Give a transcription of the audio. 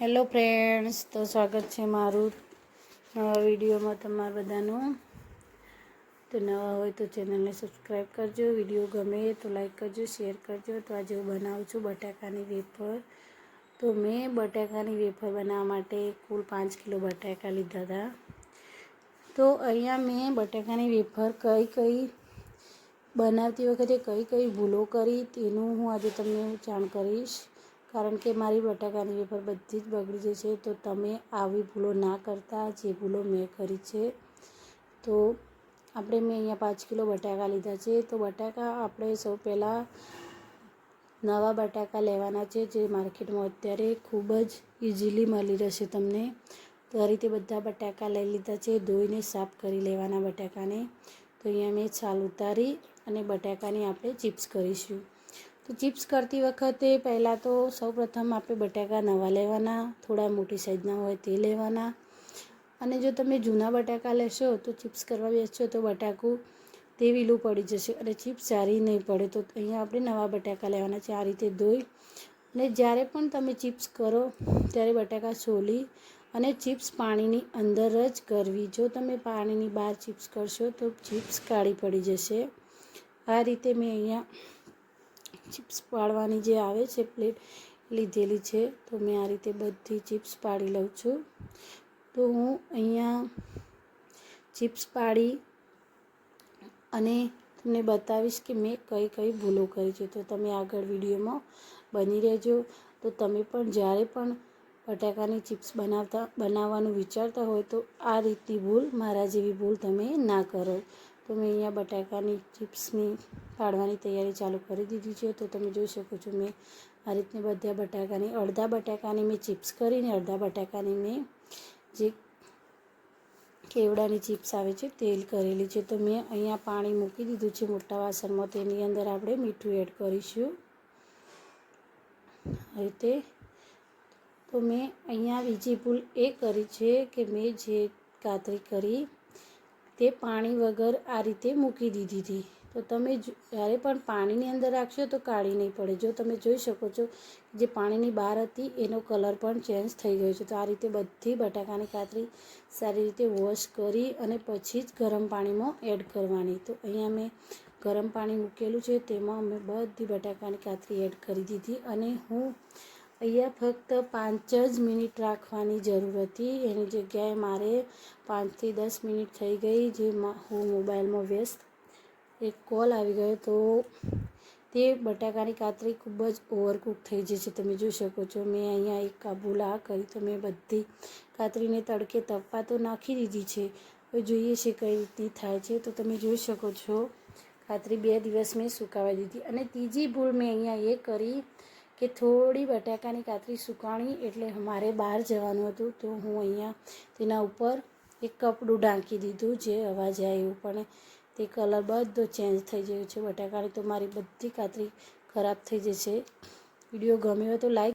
Hello friends, તો સ્વાગત છે મારું નવા વિડીયોમાં તમારા બધાનું. તો નવા હોય તો ચેનલને સબસ્ક્રાઈબ કરજો, વીડિયો ગમે તો લાઈક કરજો, શેર કરજો. તો આજે હું બનાવું છું બટાકાની વેફર. તો મેં બટાકાની વેફર બનાવવા માટે કુલ પાંચ કિલો બટાકા લીધા હતા. તો અહીંયા મેં બટાકાની વેફર કઈ કઈ બનાવતી વખતે કઈ કઈ ભૂલો કરી તેનું હું આજે તમને જાણ કરીશ. કારણ કે મારી બટાકાની વેફર બધી જ બગડી જશે તો તમે આવી ભૂલો ના કરતા જે ભૂલો મેં કરી છે. તો આપણે મેં અહીંયા પાંચ કિલો બટાકા લીધા છે. તો બટાકા આપણે સૌ પહેલાં નવા બટાકા લેવાના છે, જે માર્કેટમાં અત્યારે ખૂબ જ ઇઝીલી મળી રહેશે તમને. તો આ રીતે બધા બટાકા લઈ લીધા છે, ધોઈને સાફ કરી લેવાના બટાકાને. તો અહીંયા મેં છાલ ઉતારી અને બટાકાની આપણે ચિપ્સ કરીશું. તો ચિપ્સ કરતી વખતે પહેલાં તો સૌપ્રથમ આપણે બટાકા નવા લેવાના, થોડા મોટી સાઈઝના હોય તે લેવાના. અને જો તમે જૂના બટાકા લેશો તો ચિપ્સ કરવા બેસશો તો બટાકું તે વીલું પડી જશે અને ચિપ્સ સારી નહીં પડે. તો અહીંયા આપણે નવા બટાકા લેવાના છે આ રીતે ધોઈ. અને જ્યારે પણ તમે ચિપ્સ કરો ત્યારે બટાકા છોલી અને ચિપ્સ પાણીની અંદર જ કરવી. જો તમે પાણીની બહાર ચિપ્સ કરશો તો ચિપ્સ કાળી પડી જશે. આ રીતે મેં અહીંયા ચિપ્સ પાડવાની જે આવે છે પ્લેટ લીધેલી છે, તો મેં આ રીતે બધી ચિપ્સ પાડી લઉં છું. તો હું અહીંયા ચિપ્સ પાડી અને તમને બતાવીશ કે મેં કઈ કઈ ભૂલો કરી છે. તો તમે આગળ વિડીયોમાં બની રહેજો. તો તમે પણ જ્યારે પણ બટાકાની ચિપ્સ બનાવતા, બનાવવાનું વિચારતા હોય તો આ રીતની ભૂલ મારા જેવી ભૂલ તમે ના કરો. તો મેં અહીંયા બટાકાની ચિપ્સની પાડવાની તૈયારી ચાલુ કરી દીધી છે. તો તમે જોઈ શકો છો મેં આ રીતની બધા બટાકાની, અડધા બટાકાની મેં ચિપ્સ કરીને, અડધા બટાકાની મેં જે કેવડાની ચિપ્સ આવે છે તેલ કરેલી છે. તો મેં અહીંયા પાણી મૂકી દીધું છે મોટા વાસણમાં. તેની અંદર આપણે મીઠું એડ કરીશું. આ રીતે તો મેં અહીંયા બીજી ભૂલ એ કરી છે કે મેં જે કાતરી કરી તે પાણી વગર આ રીતે મૂકી દીધી હતી. તો તમે જ્યારે પણ પાણીની અંદર રાખશો તો કાળી નહીં પડે. જો તમે જોઈ શકો છો જે પાણીની બહાર હતી એનો કલર પણ ચેન્જ થઈ ગયો છે. તો આ રીતે બધી બટાકાની કાતરી સારી રીતે વોશ કરી અને પછી જ ગરમ પાણીમાં એડ કરવાની. તો અહીંયા મેં ગરમ પાણી મૂકેલું છે. તેમાં અમે બધી બટાકાની કાતરી એડ કરી દીધી અને હું અહીંયા ફક્ત પાંચ જ મિનિટ રાખવાની જરૂર હતી. એની જગ્યાએ મારે પાંચથી દસ મિનિટ થઈ ગઈ જે હું મોબાઈલમાં વ્યસ્ત. એક કોલ આવી ગયો તો તે બટાકાની કાતરી ખૂબ જ ઓવરકુક થઈ જાય છે. તમે જોઈ શકો છો, મેં અહીંયા એક કાબુલા કરી તો મેં બધી કાતરીને તડકે તપવા તો નાખી દીધી છે. હવે જોઈએ છે કઈ રીતની થાય છે. તો તમે જોઈ શકો છો, કાતરી બે દિવસ મેં સુકાવી દીધી. અને ત્રીજી ભૂલ મેં અહીંયા એ કરી કે થોડી બટાકાની કાતરી સુકાણી એટલે મારે બહાર જવાનું હતું, તો હું અહીંયા તેના ઉપર એક કપડું ઢાંકી દીધું, જે અવાજ આવ્યો પણ તે કલર બધો ચેન્જ થઈ ગયો છે. બટાકાની તો મારી બધી કાતરી ખરાબ થઈ જશે. વીડિયો ગમ્યો તો લાઈક